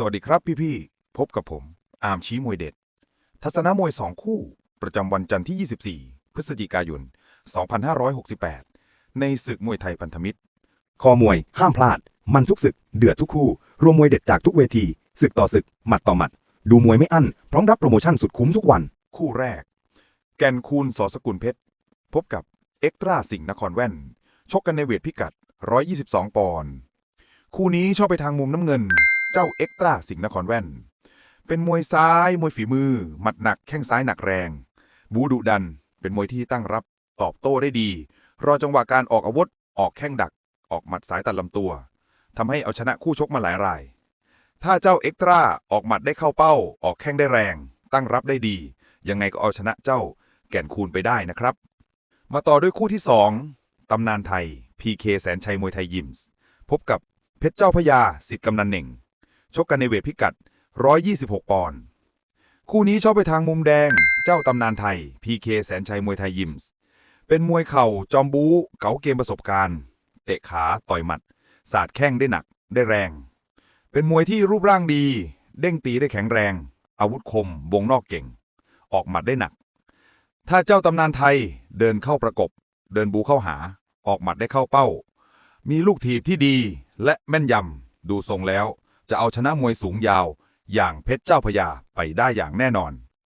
สวัสดีครับพี่ๆ พบกับผม อาร์มชี้มวยเด็ด ทัศนมวย2คู่ ประจำวันจันทร์ที่ 24 พฤศจิกายน 2568 ในศึกมวยไทยพันธมิตร คอมวย ห้ามพลาด มันทุกศึก เดือดทุกคู่ รวมมวยเด็ดจากทุกเวที ศึกต่อศึก หมัดต่อหมัด ดูมวยไม่อั้น พร้อมรับโปรโมชั่นสุดคุ้มทุกวัน คู่แรก แกนคูณสสกุลเพชร พบกับเอ็กตราสิงห์นครแว่น ชกกันในเวทพิกัด 122 ปอนด์ คู่นี้ชอบไปทางมุมน้ำเงิน เจ้าเอ็กตราสิงห์นครแว่น เป็นมวยซ้ายมวยฝีมือ หมัดหนักแข้งซ้ายหนักแรง บูดุดัน เป็นมวยที่ตั้งรับ ตอบโต้ได้ดี รอจังหวะการออกอาวุธ ออกแข้งดัก ออกหมัดสายตัดลำตัวทำให้เอาชนะคู่ชกมาหลายราย ถ้าเจ้าเอ็กตราออกหมัดได้เข้าเป้า ออกแข้งได้แรง ตั้งรับได้ดี ยังไงก็เอาชนะเจ้าแก่นคูณไปได้นะครับ มาต่อด้วยคู่ที่ 2 ตำนานไทย PK แสนชัยมวยไทยยิมส์ พบกับเพชรเจ้าพยาสิทธิ์กำนันเหน่ง ชกกันในเวทพิกัด 126 ปอนด์คู่นี้ชอบไปทางมุมแดง เจ้าตำนานไทย PK แสนชัยมวยไทยยิมส์เป็นมวยเข่าจอมบู๊เก๋าเกมประสบการณ์ เตะขาต่อยหมัด สาดแข้งได้หนักได้แรง เป็นมวยที่รูปร่างดี เด้งตีได้แข็งแรง อาวุธคม วงนอกเก่ง ออกหมัดได้หนัก ถ้าเจ้าตำนานไทยเดินเข้าประกบ เดินบูเข้าหา ออกหมัดได้เข้าเป้า มีลูกถีบที่ดีและแม่นยำดูทรงแล้ว จะเอาชนะมวยสูงยาว อย่างเพชรเจ้าพยาไปได้อย่างแน่นอน